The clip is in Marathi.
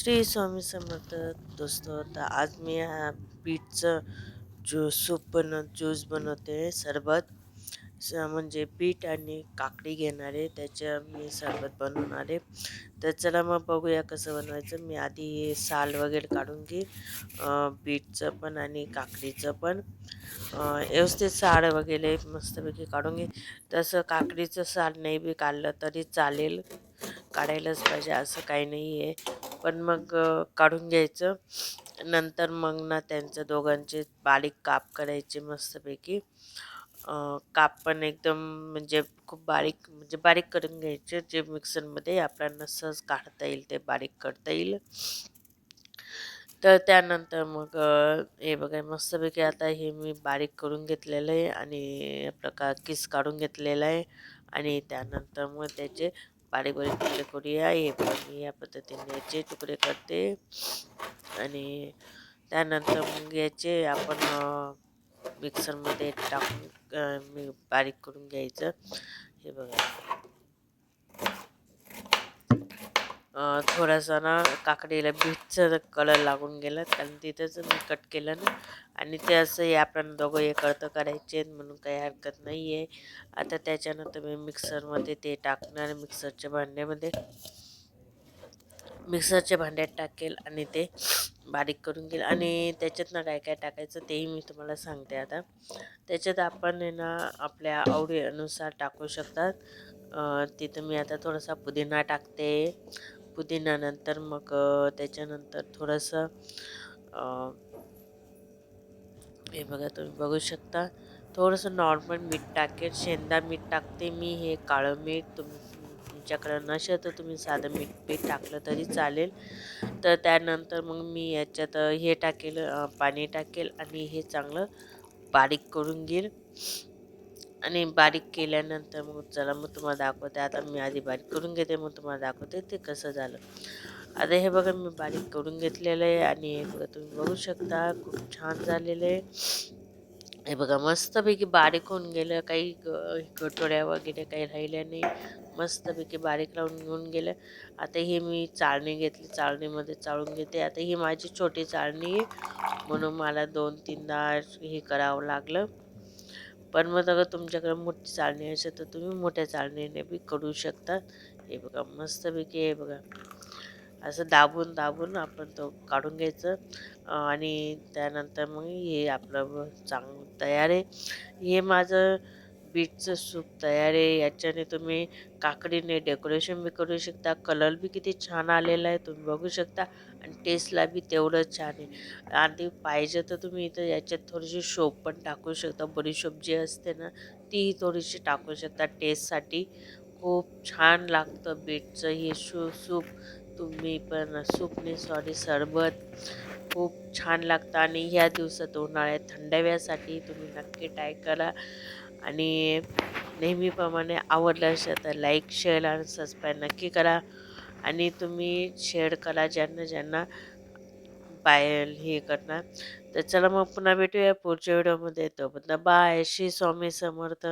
श्री स्वामी समर्थ दोस्तो तर आज मी हा बीटचं ज्यू सूप बनव ज्यूस बनवते सरबत. स म्हणजे बीट आणि काकडी घेणार आहे त्याच्या मी सरबत बनवणार आहे. तर चला मग बघूया कसं बनवायचं. मी आधी हे साल वगैरे काढून घे बीटचं पण आणि काकडीचं पण. व्यवस्थित साल वगैरे मस्तपैकी काढून घे तसं काकडीचं साल नाही बी काढलं तरी चालेल. काढायलाच पाहिजे असं काही नाही आहे पण मग काढून घ्यायचं. नंतर मग ना त्यांचं दोघांचे बारीक काप करायचे मस्तपैकी. काप पण एकदम म्हणजे खूप बारीक म्हणजे बारीक करून घ्यायचे जे मिक्सरमध्ये आपल्याला सहज काढता येईल ते बारीक करता येईल. तर त्यानंतर मग हे बघा मस्तपैकी आता हे मी बारीक करून घेतलेलं आहे आणि आपलं का किस काढून घेतलेला आहे आणि त्यानंतर मग त्याचे बारीक बारीक तुकडे करूया हे पण मी या पद्धतीने याचे तुकडे करते आणि त्यानंतर मग याचे आपण मिक्सरमध्ये टाकून मी बारीक करून घ्यायचं. हे बघा. थोडासा ना काकडीला बीटचं कलर लागून गेला कारण तिथंच मी कट केलं ना. आणि ते असं हे आपण दोघं हे करतं करायचे म्हणून काही हरकत नाही आहे आता त्याच्यानंतर मी मिक्सरमध्ये ते टाकणार मिक्सरच्या भांड्यामध्ये. मिक्सरच्या भांड्यात टाकेल आणि ते बारीक करून घेईल. आणि त्याच्यात ना काय काय टाकायचं तेही मी तुम्हाला सांगते आता. त्याच्यात आपण आहे ना आपल्या आवडीनुसार टाकू शकतात. तिथं मी आता थोडासा पुदिना टाकते. पुदिन्यानंतर मग त्याच्यानंतर थोडंसं हे बघा तुम्ही बघू शकता. थोडंसं नॉर्मल मीठ टाकेल. शेंदा मीठ टाकते मी हे काळं मीठ. तुम तुमच्याकडं नसेल तर तुम्ही साधं मीठ पीठ टाकलं तरी चालेल. तर त्यानंतर मग मी याच्यात हे टाकेल पाणी टाकेल आणि हे चांगलं बारीक करून घेईल. आणि बारीक केल्यानंतर मग चला मग तुम्हाला दाखवते. आता मी आधी बारीक करून घेते मग तुम्हाला दाखवते ते कसं झालं. आता हे बघा मी बारीक करून घेतलेलं आहे आणि हे बघा तुम्ही बघू शकता खूप छान झालेलं आहे. हे बघा मस्तपैकी बारीक होऊन गेलं. काही कटोऱ्या वगैरे काही राहिल्या नाही. मस्तपैकी बारीक लावून घेऊन गेलं. आता हे मी चाळणी घेतली. चाळणीमध्ये चाळून घेते. आता ही माझी छोटी चाळणी आहे. म्हणून मला दोन तीनदा हे करावं लागलं. पण मग अगर तुमच्याकडे मोठी चाळणी असेल तर तुम्ही मोठ्या चाळणीने बी करू शकता हे बघा मस्तपैकी हे बघा. असं दाबून दाबून आपण तो काढून घ्यायचं. आणि त्यानंतर मग हे आपलं चांग तयार आहे. हे माझं बीटचं सूप तयार आहे याच्याने तुम्ही काकडीने डेकोरेशन बी करू शकता कलर बी किती छान आलेला आहे तुम्ही बघू शकता आणि टेस्टला बी तेवढंच छान आहे. आणि पाहिजे तर तुम्ही इथं याच्यात थोडीशी शोप पण टाकू शकता बडीशोप जी असते ना तीही थोडीशी टाकू शकता. टेस्टसाठी खूप छान लागतं बीटचं हे शू सूप. तुम्ही पण सूपने सॉरी सरबत खूप छान लागतं आणि ह्या दिवसात उन्हाळ्यात थंडाव्यासाठी तुम्ही नक्की ट्राय करा. आणि नेहमीप्रमाणे आवडलं असेल तर लाईक शेअर आणि सबस्क्राईब नक्की करा. आणि तुम्ही शेअर करा ज्यांना ज्यांना बाय हे करणार. तर चला मग पुन्हा भेटूया पुढच्या व्हिडिओमध्ये तो बाय श्री स्वामी समर्थ.